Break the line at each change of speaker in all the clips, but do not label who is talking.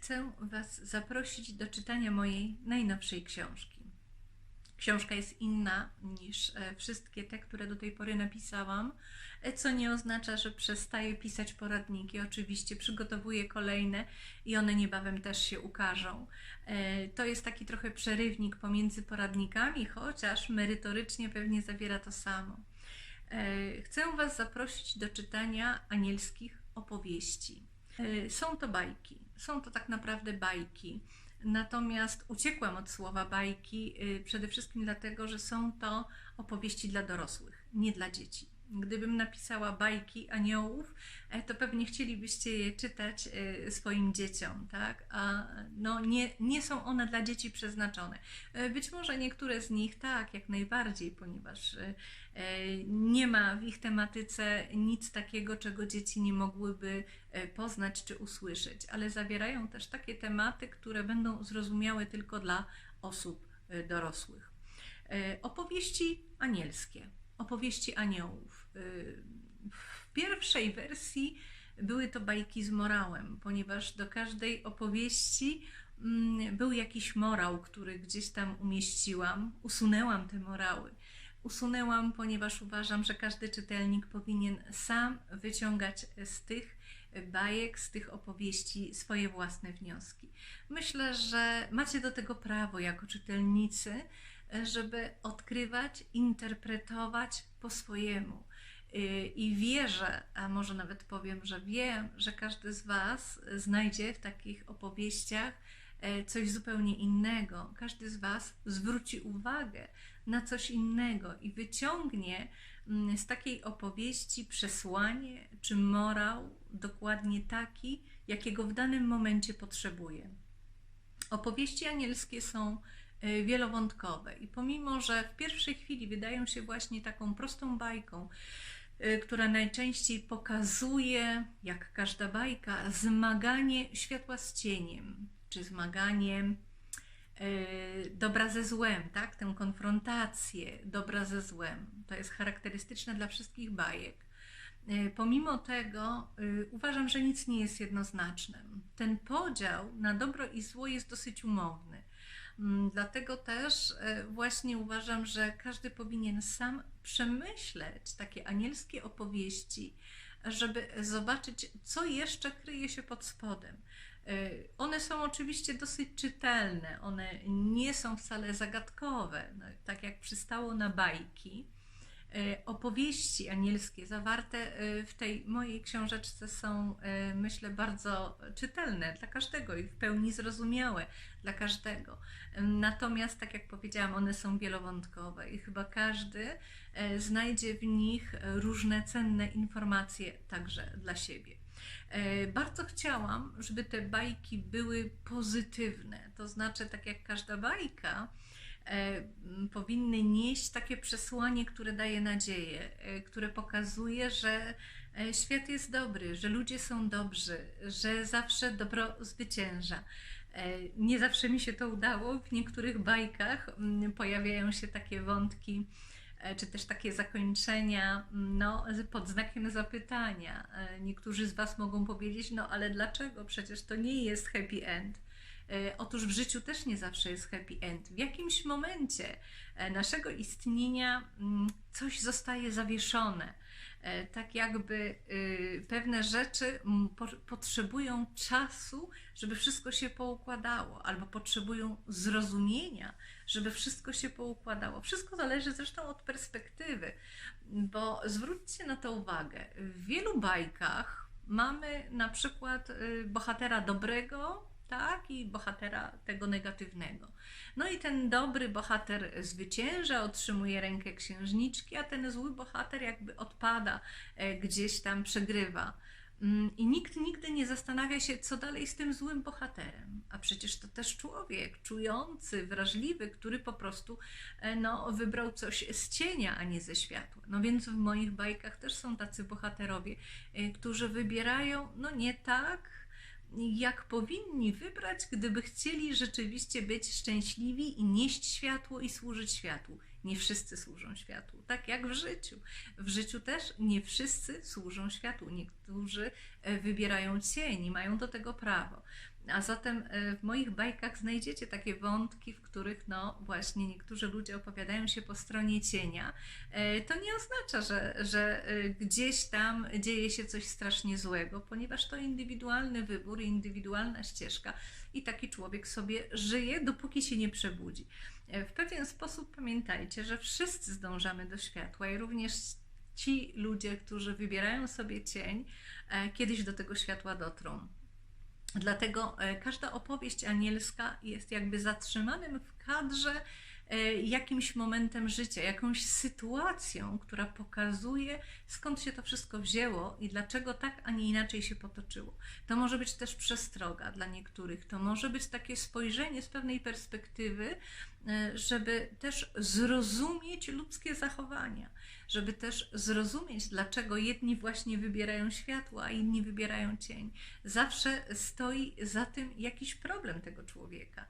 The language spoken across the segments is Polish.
chcę Was zaprosić do czytania mojej najnowszej książki. Książka jest inna niż e, wszystkie te, które do tej pory napisałam, e, co nie oznacza, że przestaję pisać poradniki. Oczywiście przygotowuję kolejne i one niebawem też się ukażą. E, to jest taki trochę przerywnik pomiędzy poradnikami, chociaż merytorycznie pewnie zawiera to samo. Chcę Was zaprosić do czytania anielskich opowieści. Są to bajki, są to tak naprawdę bajki. Natomiast uciekłam od słowa bajki y, przede wszystkim dlatego, że są to opowieści dla dorosłych, nie dla dzieci. Gdybym napisała bajki aniołów, e, to pewnie chcielibyście je czytać e, swoim dzieciom, tak? A no, nie, nie są one dla dzieci przeznaczone. E, być może niektóre z nich tak, jak najbardziej, ponieważ nie ma w ich tematyce nic takiego, czego dzieci nie mogłyby poznać czy usłyszeć, ale zawierają też takie tematy, które będą zrozumiałe tylko dla osób dorosłych. Opowieści anielskie opowieści aniołów. W pierwszej wersji były to bajki z morałem, ponieważ do każdej opowieści mm, był jakiś morał, który gdzieś tam umieściłam, usunęłam te morały. Usunęłam, ponieważ uważam, że każdy czytelnik powinien sam wyciągać z tych bajek, z tych opowieści swoje własne wnioski. Myślę, że macie do tego prawo jako czytelnicy, żeby odkrywać, interpretować po swojemu. Y, I wierzę, a może nawet powiem, że wiem, że każdy z Was znajdzie w takich opowieściach e, coś zupełnie innego. Każdy z Was zwróci uwagę na coś innego i wyciągnie mm, z takiej opowieści przesłanie czy morał dokładnie taki, jakiego w danym momencie potrzebuje. Opowieści anielskie są Y, wielowątkowe. I pomimo, że w pierwszej chwili wydają się właśnie taką prostą bajką, która najczęściej pokazuje, jak każda bajka, zmaganie światła z cieniem, czy zmaganie y, dobra ze złem, tak? tę konfrontację dobra ze złem. To jest charakterystyczne dla wszystkich bajek. Pomimo tego uważam, że nic nie jest jednoznacznym. Ten podział na dobro i zło jest dosyć umowny. Mm, dlatego też e, właśnie uważam, że każdy powinien sam przemyśleć takie anielskie opowieści, żeby zobaczyć, co jeszcze kryje się pod spodem. E, one są oczywiście dosyć czytelne, one nie są wcale zagadkowe, no, tak jak przystało na bajki E, opowieści anielskie zawarte e, w tej mojej książeczce są, e, myślę, bardzo czytelne dla każdego i w pełni zrozumiałe dla każdego. Natomiast, tak jak powiedziałam, one są wielowątkowe i chyba każdy znajdzie w nich różne cenne informacje także dla siebie. Bardzo chciałam, żeby te bajki były pozytywne, to znaczy, tak jak każda bajka, powinny nieść takie przesłanie, które daje nadzieję, e, które pokazuje, że e, świat jest dobry, że ludzie są dobrzy, że zawsze dobro zwycięża. Nie zawsze mi się to udało. W niektórych bajkach pojawiają się takie wątki, czy też takie zakończenia no, pod znakiem zapytania. Niektórzy z Was mogą powiedzieć, no ale dlaczego? Przecież to nie jest happy end. E, otóż w życiu też nie zawsze jest happy end. W jakimś momencie e, naszego istnienia mm, coś zostaje zawieszone. E, tak jakby y, pewne rzeczy potrzebują czasu, żeby wszystko się poukładało, albo potrzebują zrozumienia, żeby wszystko się poukładało. Wszystko zależy zresztą od perspektywy, bo zwróćcie na to uwagę. W wielu bajkach mamy na przykład y, bohatera dobrego, tak, i bohatera tego negatywnego. No i ten dobry bohater zwycięża, otrzymuje rękę księżniczki, a ten zły bohater jakby odpada, e, gdzieś tam przegrywa. Mm, I nikt nigdy nie zastanawia się, co dalej z tym złym bohaterem. A przecież to też człowiek, czujący, wrażliwy, który po prostu e, no, wybrał coś z cienia, a nie ze światła. No więc w moich bajkach też są tacy bohaterowie, e, którzy wybierają, no nie tak, jak powinni wybrać, gdyby chcieli rzeczywiście być szczęśliwi i nieść światło i służyć światłu. Nie wszyscy służą światłu, tak jak w życiu. W życiu też nie wszyscy służą światłu. Niektórzy e, wybierają cień i mają do tego prawo. A zatem e, w moich bajkach znajdziecie takie wątki, w których no właśnie niektórzy ludzie opowiadają się po stronie cienia. E, to nie oznacza, że, że e, gdzieś tam dzieje się coś strasznie złego, ponieważ to indywidualny wybór, indywidualna ścieżka i taki człowiek sobie żyje, dopóki się nie przebudzi. W pewien sposób pamiętajcie, że wszyscy zdążamy do światła i również ci ludzie, którzy wybierają sobie cień, kiedyś do tego światła dotrą. Dlatego e, każda opowieść anielska jest jakby zatrzymanym w kadrze e, jakimś momentem życia, jakąś sytuacją, która pokazuje, skąd się to wszystko wzięło i dlaczego tak, a nie inaczej się potoczyło. To może być też przestroga dla niektórych, to może być takie spojrzenie z pewnej perspektywy, e, żeby też zrozumieć ludzkie zachowania żeby też zrozumieć, dlaczego jedni właśnie wybierają światło, a inni wybierają cień. Zawsze stoi za tym jakiś problem tego człowieka.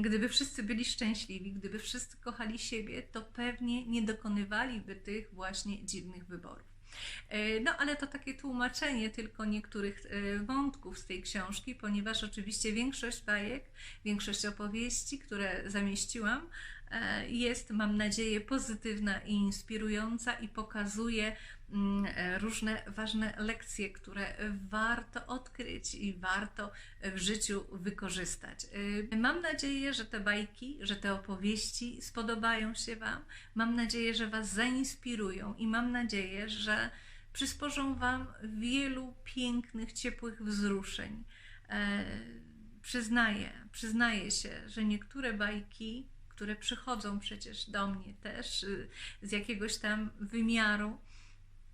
Gdyby wszyscy byli szczęśliwi, gdyby wszyscy kochali siebie, to pewnie nie dokonywaliby tych właśnie dziwnych wyborów. E, no, ale to takie tłumaczenie tylko niektórych e, wątków z tej książki, ponieważ oczywiście większość bajek, większość opowieści, które zamieściłam, jest, mam nadzieję, pozytywna i inspirująca i pokazuje mm, e, różne ważne lekcje, które warto odkryć i warto w życiu wykorzystać. E, mam nadzieję, że te bajki, że te opowieści spodobają się Wam. Mam nadzieję, że Was zainspirują i mam nadzieję, że przysporzą Wam wielu pięknych, ciepłych wzruszeń. Przyznaję, przyznaję się, że niektóre bajki które przychodzą przecież do mnie też y, z jakiegoś tam wymiaru.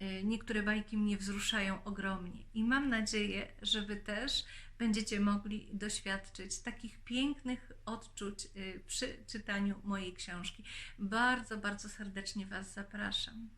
Y, niektóre bajki mnie wzruszają ogromnie i mam nadzieję, że Wy też będziecie mogli doświadczyć takich pięknych odczuć y, przy czytaniu mojej książki. Bardzo, bardzo serdecznie Was zapraszam.